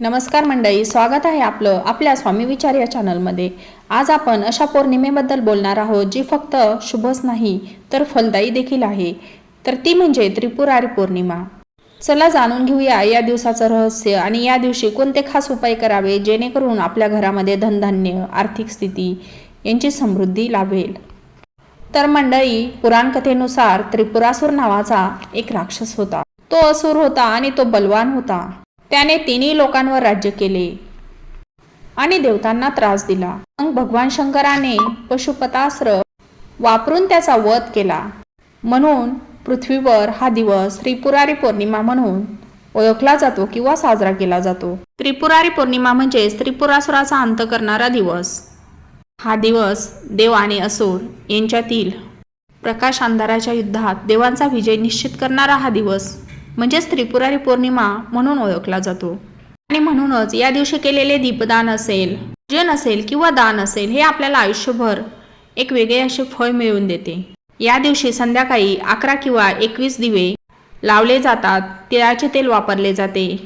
नमस्कार मंडळी स्वागत आहे आपलं आपल्या स्वामी विचार या चॅनलमध्ये आज आपण अशा पौर्णिमेबद्दल बोलणार आहोत जी फक्त शुभच नाही तर फलदायी देखील आहे. तर ती म्हणजे त्रिपुरारी पौर्णिमा. चला जाणून घेऊया या दिवसाचं रहस्य आणि या दिवशी कोणते खास उपाय करावे जेणेकरून आपल्या घरामध्ये धनधान्य आर्थिक स्थिती यांची समृद्धी लाभेल. तर मंडळी पुराणकथेनुसार त्रिपुरासूर नावाचा एक राक्षस होता. तो असुर होता आणि तो बलवान होता. त्याने तिन्ही लोकांवर राज्य केले. आणि देवतांना त्रास दिला. मग भगवान शंकराने पशुपतास्त्र वापरून त्याचा वध केला. म्हणून पृथ्वीवर हा दिवस त्रिपुरारी पौर्णिमा म्हणून ओळखला जातो किंवा साजरा केला जातो. त्रिपुरारी पौर्णिमा म्हणजेच त्रिपुरासुराचा अंत करणारा दिवस. हा दिवस देव आणि असुर यांच्यातील प्रकाश अंधाराच्या युद्धात देवांचा विजय निश्चित करणारा हा दिवस. म्हणजेच त्रिपुरारी पौर्णिमा म्हणून ओळखला जातो. आणि म्हणूनच या दिवशी केलेले दीपदान असेल पूजन असेल किंवा दान असेल हे आपल्याला आयुष्यभर एक वेगळे असे फळ मिळवून देते. या दिवशी संध्याकाळी अकरा किंवा एकवीस दिवे लावले जातात तिळाचे तेल वापरले जाते.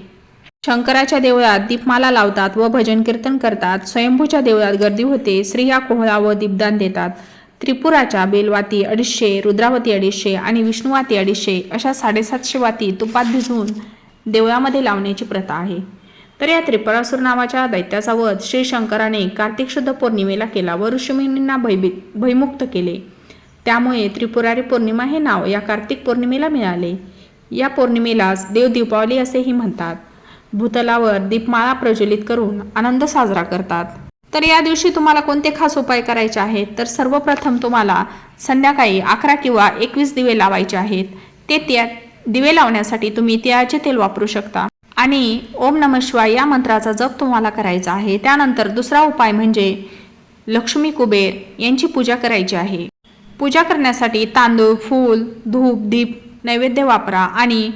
शंकराच्या देवळात दीपमाला लावतात व भजन कीर्तन करतात. स्वयंभूच्या देवळात गर्दी होते स्त्रिया कोहळा व दीपदान देतात. त्रिपुराच्या बेलवाती अडीचशे रुद्रावती अडीचशे आणि विष्णुवाती अडीचशे अशा साडेसातशे वाती तुपात भिजवून देवळामध्ये लावण्याची प्रथा आहे. तर या त्रिपुरासूर नावाच्या दैत्याचा वध श्री शंकराने कार्तिक शुद्ध पौर्णिमेला केला व ऋषिमुनींना भयभीत भयमुक्त केले. त्यामुळे त्रिपुरारी पौर्णिमा हे नाव या कार्तिक पौर्णिमेला मिळाले. या पौर्णिमेलाच देव दीपावली असेही म्हणतात. भूतलावर दीपमाळा प्रज्वलित करून आनंद साजरा करतात. तर या दिवशी तुम्हाला कोणते खास उपाय करायचे आहेत? तर सर्वप्रथम तुम्हाला संध्याकाळी अकरा किंवा एकवीस दिवे लावायचे आहेत. ते त्या दिवे लावण्यासाठी तुम्ही तिळाचे तेल वापरू शकता. आणि ओम नम शिवाय या मंत्राचा जप तुम्हाला करायचा आहे. त्यानंतर दुसरा उपाय म्हणजे लक्ष्मी कुबेर यांची पूजा करायची आहे. पूजा करण्यासाठी तांदूळ फूल धूप दीप नैवेद्य वापरा आणि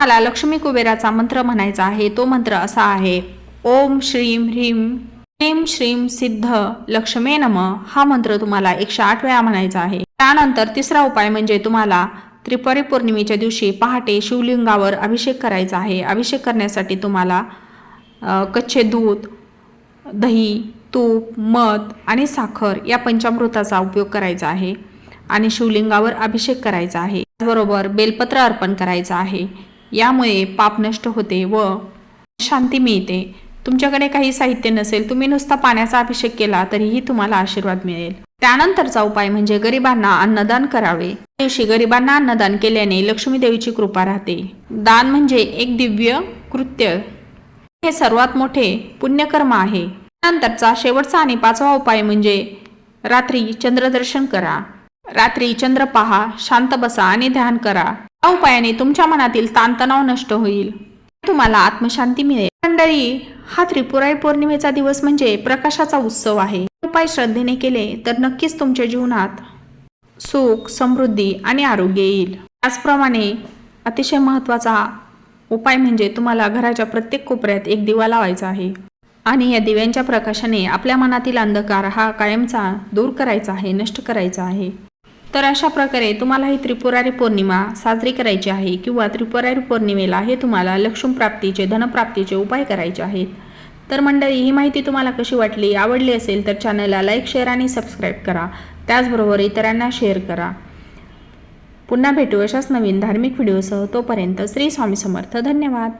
मला लक्ष्मी कुबेराचा मंत्र म्हणायचा आहे. तो मंत्र असा आहे ओम श्रीम ह्रीम ह्रीम श्रीम सिद्ध लक्ष्मे नम. हा मंत्र तुम्हाला एकशे आठ वेळा म्हणायचा आहे. त्यानंतर तिसरा उपाय म्हणजे तुम्हाला त्रिपुरी पौर्णिमेच्या दिवशी पहाटे शिवलिंगावर अभिषेक करायचा आहे. अभिषेक करण्यासाठी तुम्हाला कच्चे दूध दही तूप मध आणि साखर या पंचामृताचा उपयोग करायचा आहे आणि शिवलिंगावर अभिषेक करायचा आहे. त्याचबरोबर बेलपत्र अर्पण करायचं आहे. यामुळे पाप नष्ट होते व शांती मिळते. तुमच्याकडे काही साहित्य नसेल तुम्ही नुसता पाण्याचा अभिषेक केला तरीही तुम्हाला आशीर्वाद मिळेल. त्यानंतरचा उपाय म्हणजे गरिबांना अन्नदान करावे. दिवशी गरिबांना अन्नदान केल्याने लक्ष्मी देवीची कृपा राहते. दान म्हणजे एक दिव्य कृत्य. हे सर्वात मोठे पुण्यकर्म आहे. नंतरचा शेवटचा आणि पाचवा उपाय म्हणजे रात्री चंद्रदर्शन करा. रात्री चंद्र पहा शांत बसा आणि ध्यान करा. या उपायाने तुमच्या मनातील ताणतणाव नष्ट होईल. तुम्हाला आत्मशांती मिळेल. मंडळी हा त्रिपुराई पौर्णिमेचा दिवस म्हणजे प्रकाशाचा उत्सव आहे. उपाय श्रद्धेने केले तर नक्कीच तुमच्या जीवनात सुख समृद्धी आणि आरोग्य येईल. त्याचप्रमाणे अतिशय महत्त्वाचा उपाय म्हणजे तुम्हाला घराच्या प्रत्येक कोपऱ्यात एक दिवा लावायचा आहे आणि या दिव्यांच्या प्रकाशाने आपल्या मनातील अंधकार हा कायमचा दूर करायचा आहे नष्ट करायचा आहे. तर अशा प्रकारे तुम्हाला ही त्रिपुरारी पौर्णिमा साजरी करायची आहे किंवा त्रिपुरारी पौर्णिमेला हे तुम्हाला लक्ष्मीप्राप्तीचे धनप्राप्तीचे उपाय करायचे आहेत. तर मंडळी ही माहिती तुम्हाला कशी वाटली आवडली असेल तर चॅनलला लाईक शेअर आणि सबस्क्राईब करा. त्याचबरोबर इतरांना शेअर करा. पुन्हा भेटू अशाच नवीन धार्मिक व्हिडिओसह. तोपर्यंत श्री स्वामी समर्थ. धन्यवाद.